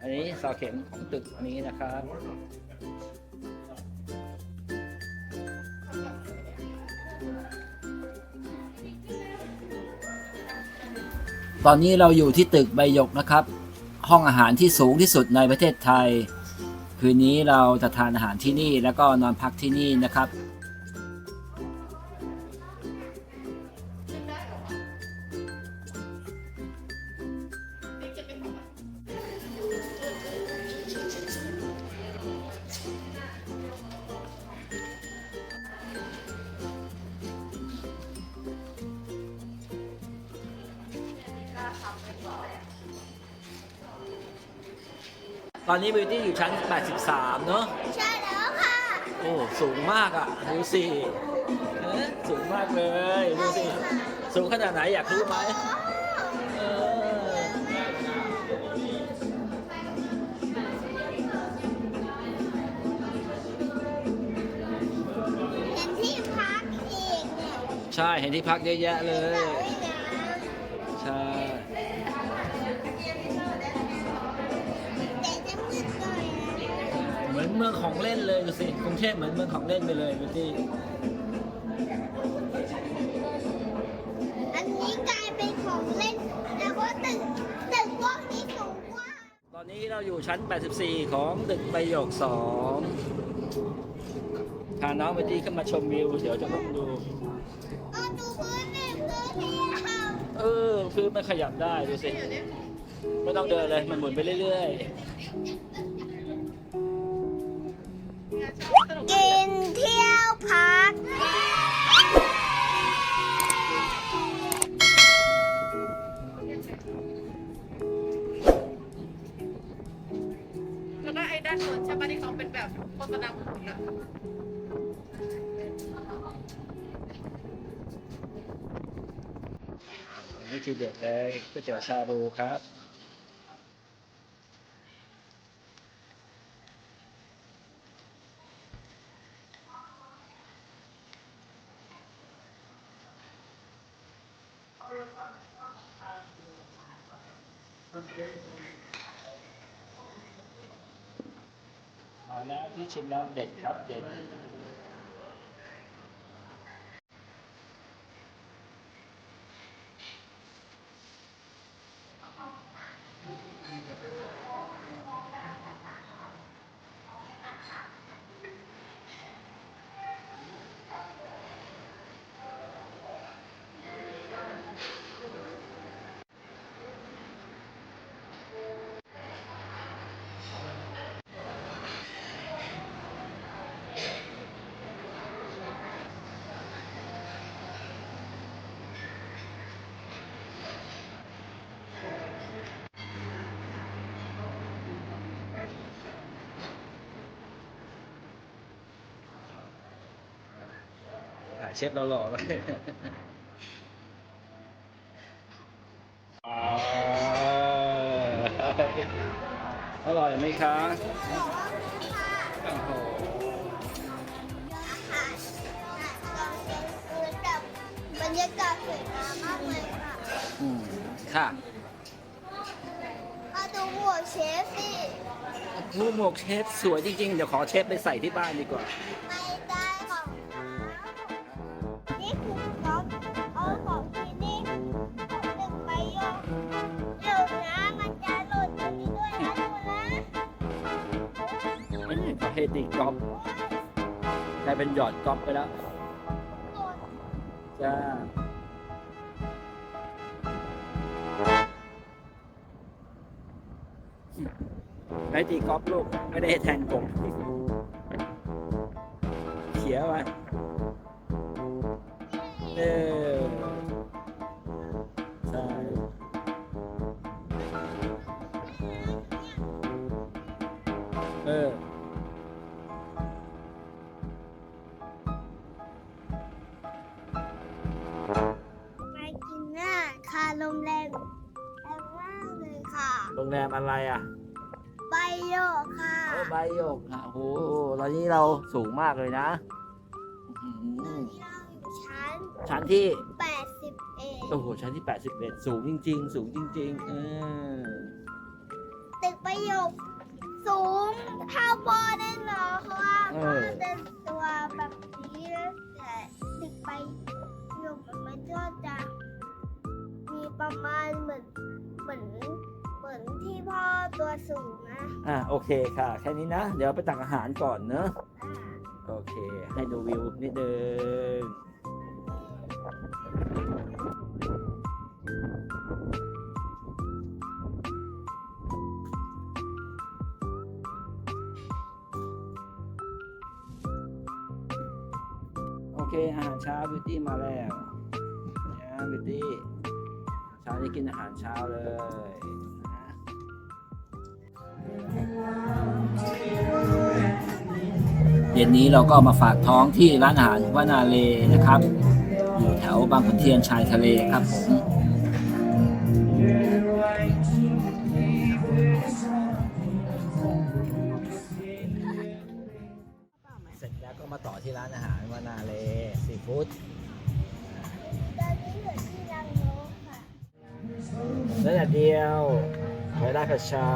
อันนี้เสาเข็มของตึกอันนี้นะครับตอนนี้เราอยู่ที่ตึกใบยกนะครับ ห้องอาหารที่สูงที่สุดในประเทศไทย คืนนี้เราจะทานอาหารที่นี่แล้วก็นอนพักที่นี่นะครับ ตอนนี้บิวตี้อยู่ชั้น 83 เนอะใช่แล้วค่ะ โอ้สูงมากอะดูสิเอ๊ะสูงมากเลยดูสิสูงขนาดไหนอยากรู้ไหมเออเห็นที่พักอีกเนี่ยใช่เห็นที่พักเยอะแยะเลย ล่นเลยดูสิกรุงเทพเหมือนเมืองของเล่นไปเลยบิวตี้อันนี้กลายเป็นของเล่นแล้วก็ตึกตึกพวกนี้สูงกว่าตอนนี้เราอยู่ชั้น 84 ของตึกใบหยก2พาน้องบิวตี้ขึ้นมาชมวิว เดี๋ยวจะต้องดู เอาดูพื้นหนึ่งพื้นเดียวเออพื้นมันขยับได้ดูสิ ไม่ต้องเดินเลย มันหมุนไปเรื่อยกิ เที่ยวพัก แล้วก็ไอ้ด้านบนใช่ปะที่เขาเป็นแบบโฆษณาหมุนอะๆนี่คือเด็ดเลยก๋วยเตี๋ยวชาบูครับ เอาแล้วที่ชิมแล้วเด็ดครับเด็ด เชฟเราหล่อเลยอ่าอร่อยไหมคะโอ้โหอาหารตอนกลางคืนกับบรรยากาศสวยงามมากเลยค่ะ อืม ค่ะมาดูหัวเชฟสิมูหมวกเชฟสวยจริงๆ เดี๋ยวขอเชฟไปใส่ที่บ้านดีกว่า ให้ตีกอล์ฟกลายเป็นหยอดกอล์ฟไปแล้วจ้าให้ตีกอล์ฟลูก ไม่ได้แทงกบเขียวอะเออใช่เออ มอะไรอะไปโยกค่ะโอ้ใบหยกอะโอ้โหตอนนี้เราสูงมากเลยนะอื้อหืตออนนี้เราอยู่ชั้นชั้นที่ 81 โอ้โห ชั้นที่ 81 สูงจริง ๆ สูงจริง ๆ เออ ตึกประโยคข้าวบอได้เหรอเพราะว่าเอพ่ออเป็นตัวแบบนี้แต่ติดไปหนุ่มมันก็จะมีประมาณเหมือนเหมือนเหมื อนที่พ่อตัวสูงนะอะโอเคค่ะ แค่นี้นะ เดี๋ยวไปตักอาหารก่อนเนอะอ่าโอเค ให้ดูวิวนิดนึงโอเคอาหารเช้าบิวตี้มาแล้วเนี่ยบิวตี้เช้านี้กินอาหารเช้าเลยนะ เย็นนี้เราก็มาฝากท้องที่ร้านอาหารวานาเลนะครับ อยู่แถวบางขุนเทียนชายทะเลครับผมเสร็จแล้วก็มาต่อที่ร้านอาหารวานาเลซีฟู้ดตอนนี้อยู่ที่รังนกค่ะเนื้อเดียวหอยลายผัดชา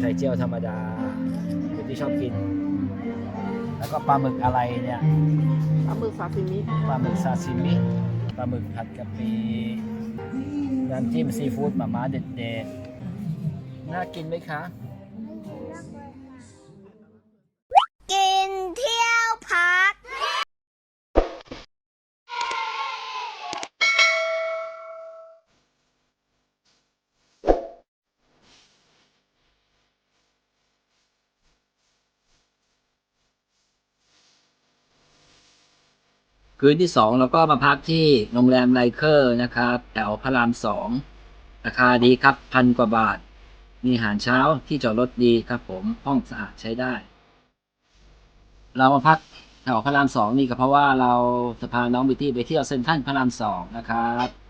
ไข่เจียวธรรมดาเป็นที่ชอบกิน แล้วก็ปลาหมึกอะไรเนี่ยปลาหมึกซาซิมิปลาหมึกซาซิมิปลาหมึกผัดกะปิน้ำจิ้มซีฟู้ดหมาม่าเด็ดๆน่ากินไหมคะ กินเที่ยวพัก คืนที่สองเราก็มาพักที่โรงแรมไลเคอร์นะครับแถวพระรามสองราคาดีครับพันกว่าบาท มีอาหารเช้าที่จอดรถดีครับผมห้องสะอาดใช้ได้ เรามาพักแถวพระรามสองนี่ก็เพราะว่าเราจะพาน้องบิวตี้ไปเที่ยวเซ็นทรัลพระรามสองนะครับ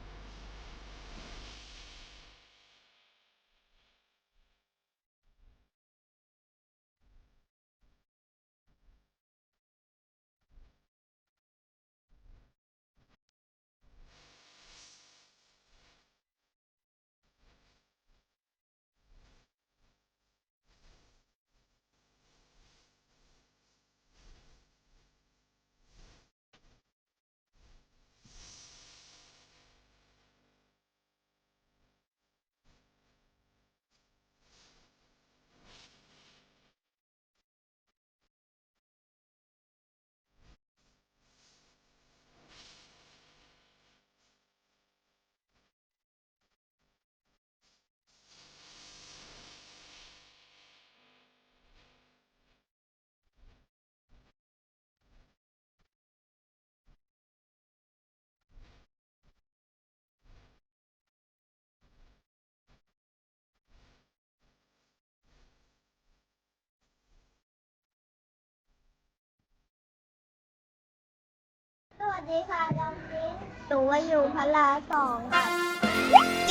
ดีค่ะดอมจินหนูมาอยู่พระรามสองค่ะ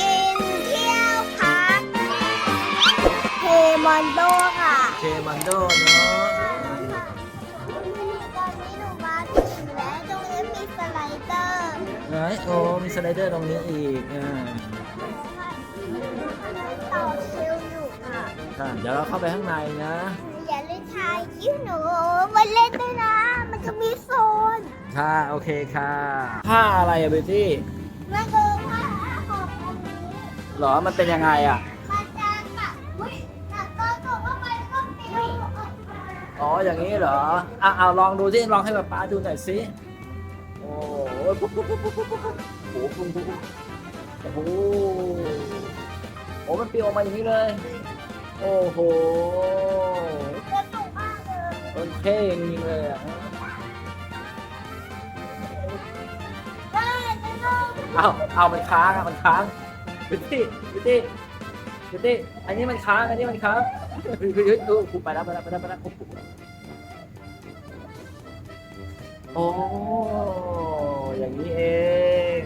กินเที่ยวพักเทมอนโดค่ะเคมันโดเนาะตอนนี้หนูมาถึงแล้วตรงนี้มีสไลเดอร์ไหนโอ้มีสไลเดอร์ตรงนี้อีกอ่าต่อคิวอยู่ค่ะ ค่ะเดี๋ยวเราเข้าไปข้างในนะ อย่าลืมทายคิวหนูมาเล่นด้วยนะ มันจะมีโซนค่ะ โอเคค่ะ ผ้าอะไรอะบิวตี้มันคือผ้าของอันนี้หรอ มันเป็นยังไงอะมันจะแบบอุ้ยแต่ก็ตกเข้าไปก็ปิวอ๋อ อย่างนี้เหรอ อะเอาลองดูสิลองให้ป๊าป๊าดูหน่อยสิ โอ้โหปุ๊บปุ๊บปุ๊บปุ๊บปุ๊บปุ๊บโอ้โหปุ๊บปุ๊บปุ๊บโอ้โหโอ้มันปลิวออกมาอย่างนี้เลย โอ้โหสนุกมากเลยมันเท่จริงๆเลยอะ เอาเอามันค้างอะมันค้างบิวตี้บิวตี้บิวตี้อันนี้มันค้าง อันนี้มันค้างเฮ้ยเฮ้ยเฮ้ยดูกูไปแล้วไปแล้วไปแล้วไปแล้วโอ้โหโอ้อย่างนี้เอง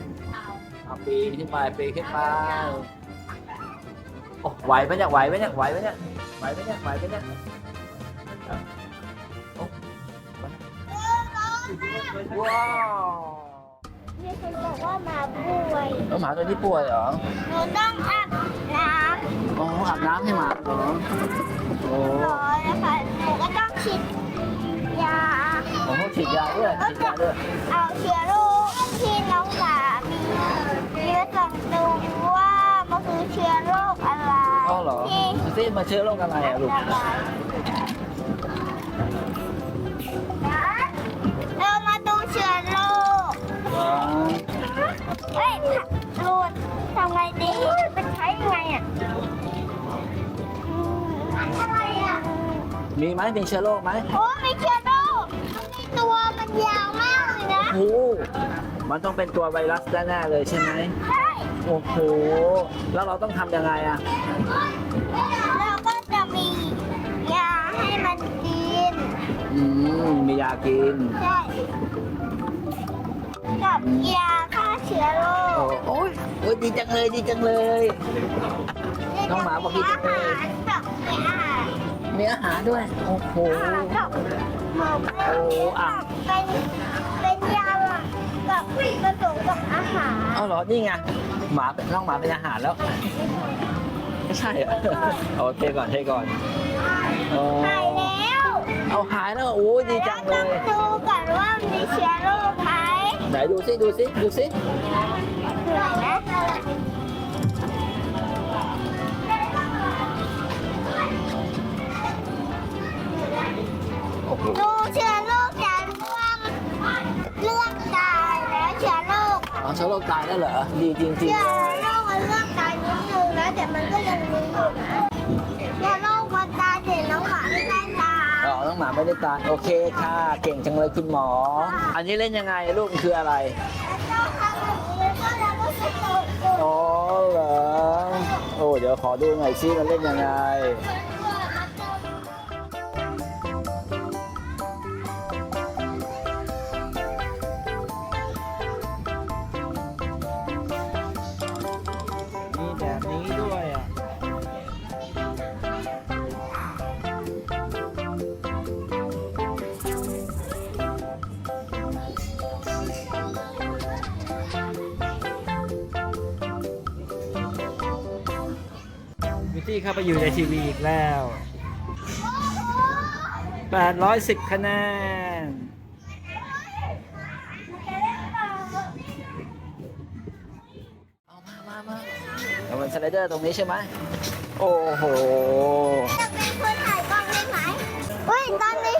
เอาปีนขึ้นไปปีนขึ้นไปโอ้ไหวไหมเนี่ยไหวไหมเนี่ยไหวไหมเนี่ยไหวไหมเนี่ยไหวไหมเนี่ยโอ้ว้าว หมาป่วยแล้วหมาตัวนี้ป่วยเหรอ หนูต้องอาบน้อ๋ออาบน้ำให้หมาเหรอโอ้ำร้อนนะคะฉีดยาผมต้องฉีดยาด้วยฉีดยาด้วยเอาเชื้อโรคที่น้องสามีเชื้อสองดูว่ามันคือเชื้อโรคอะไรอ๋อเหรอที่ดูสิมาเชื้อโรคอะไรอะลูกเรา เฮ้ยหลุดทำไงดีเป็นใช้ยังไงอะอืมอะไรอะ มีไหมมีเชื้อโรคไหมโอ้มีเชื้อโรคในตัวมันยาวมากเลยนะโอ้โหมันต้องเป็นตัวไวรัสแน่ๆเลยใช่ไหมใช่โอ้โห แล้วเราต้องทำยังไงอะแล้วก็จะมียาให้มันกิน อืม มียากิน ใช่ กับยาฆ่า เชื้อโรโอ้คโอ้ยโอ้ยดีจังเลยดีจังเลย น้องหมาบอกดีจังเลยอาหารกับมีอาหารมีอาหารด้วย โอ้โหอาหารกับหมูโอ้อะ เป็นเป็นยากับผสมกับอาหารเอาเหรอ นี่ไง หมาเป็นน้องหมาเป็นอาหารแล้ว ไม่ใช่เหรอโอเคก่อนเทก่อนอ๋อหายแล้วเอาหายแล้ว โอ้ยดีจังเลต้องยดูก่อนว่ามีเชื้อโรคไหม ไหนดูสิดูสิดูสิเหนื่อยนะโอ้โหดูเชื้อโรคจะร่วมเลือดตายแล้ หมาไม่ได้ตายโอเคค่ะ เก่งจังเลยคุณหมอ อันนี้เล่นยังไงลูกมันคืออะไรแล้วก็ทำแบบนี้แล้วก็เราก็จะตกอยู่อ๋อเหรอโอ้เดี๋ยวขอดูหน่อยซิมันเล่นยังไง ตี้เข้าไปอยู่ในทีวีอีกแล้ว 810 คะแนน เอามามามาเอามันสไลเดอร์ตรงนี้ใช่ไหม โอ้โห จะเป็นคนถ่ายกล้องได้ไหมเฮ้ยตอนนี้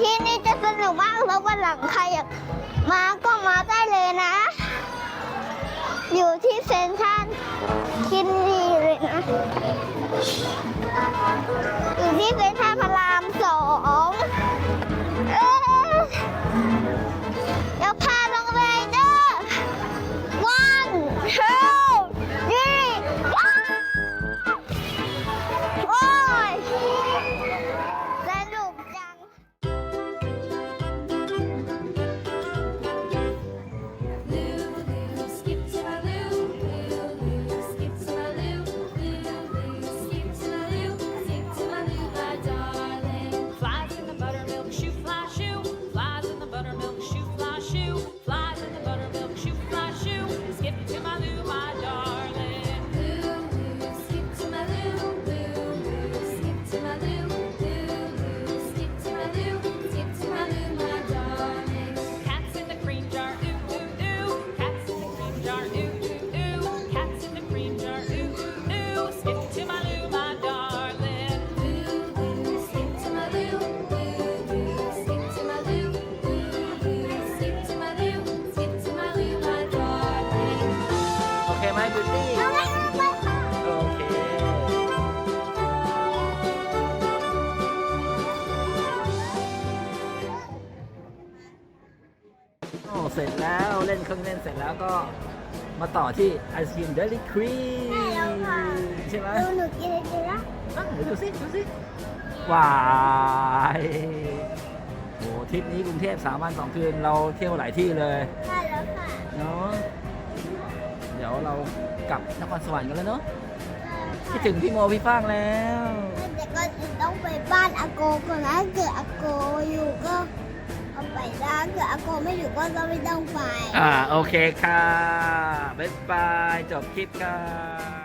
ที่นี่จะสนุกมากแล้ววันหลังใครอยากมาก็มาได้เลยนะ อยู่ที่เซนทรันคินนีเลยนะ อยู่ที่เซนทรันพระรามสอง โอเคโอ้เสร็จแล้วเล่นเครื่องเล่นเสร็จแล้วก็มาต่อที่ไอศครีมเดลิควีใช่ไหมดูหนูกินอะไรกินละดูสิดูสิวายโอ้ทริปนี้กรุงเทพสามวันสองคืนเราเที่ยวหลายที่เลยใช่แล้วค่ะเนาะ กลับนครสวรรค์กันแล้วเนาะคิดถึงพี่โมพี่ฟางแล้วแต่ก็อื่นต้องไปบ้านอาโกก่อนนะถ้าเกิดอาโกอยู่ก็เอาไปได้ถ้าเกิดอาโกไม่อยู่ก็เราไม่ต้องไป อ่าโอเคค่ะบ๊ายบายจบคลิปค่ะ